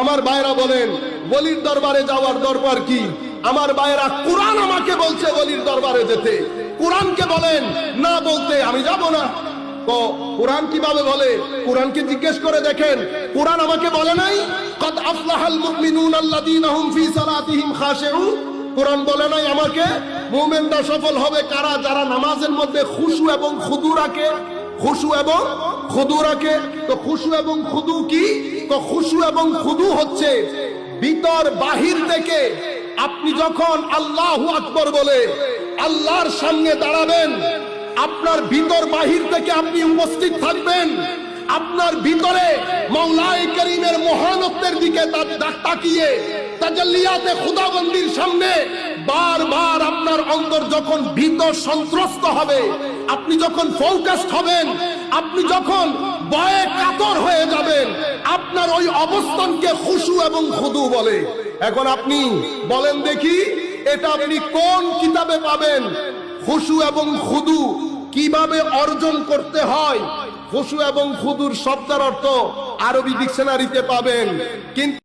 আমার ভাইরা বলেন, বলির দরবারে যাওয়ার দরবার কি? আমার ভাইরা কোরআন আমাকে বলছে বলির দরবারে যেতে। কোরআনকে বলেন, না বলতে আমি যাব না। কোরআন কীভাবে বলে? কোরআনকে জিজ্ঞেস করে দেখেন, কোরআন আমাকে বলে নাই, কদ আফলাহাল মুমিনুন আল্লাযীনা হুম ফি সালাতিহিম খাশিউন। কোরআন বলে নাই আমাকে, মুমিনরা সফল হবে কারা যারা নামাজের মধ্যে খুশু এবং খুদু রাখে খুশু এবং খুদু রাখে, তো খুশু এবং খুদু কি? তো খুশু এবং খুদু হচ্ছে ভিতর, বাহির থেকে। আপনি যখন আল্লাহু আকবর বলে, আল্লাহর সামনে দাঁড়াবেন, আপনার ভিতর, বাহির থেকে আপনি উপস্থিত থাকবেন। আপনার ভিতরে মৌলাই করিমের মহানত্বের দিকে তাকিয়ে তাজাল্লিয়াতে খুদাবন্দির সামনে বারবার আপনার অন্তর যখন ভীত সন্ত্রস্ত হবে আপনি যখন ফোকাসড হবেন, আপনি যখন ভয়ে কাতর হয়ে যাবেন, আপনার ওই অবস্থানকে খুশু এবং খুদু বলে। এখন আপনি বলেন দেখি, এটা আপনি কোন কিতাবে পাবেন? খুশু এবং খুদু কীভাবে অর্জন করতে হয়? খুশু এবং খুদুর শব্দের অর্থ আরবি ডিকশনারিতে পাবেন। কিন্তু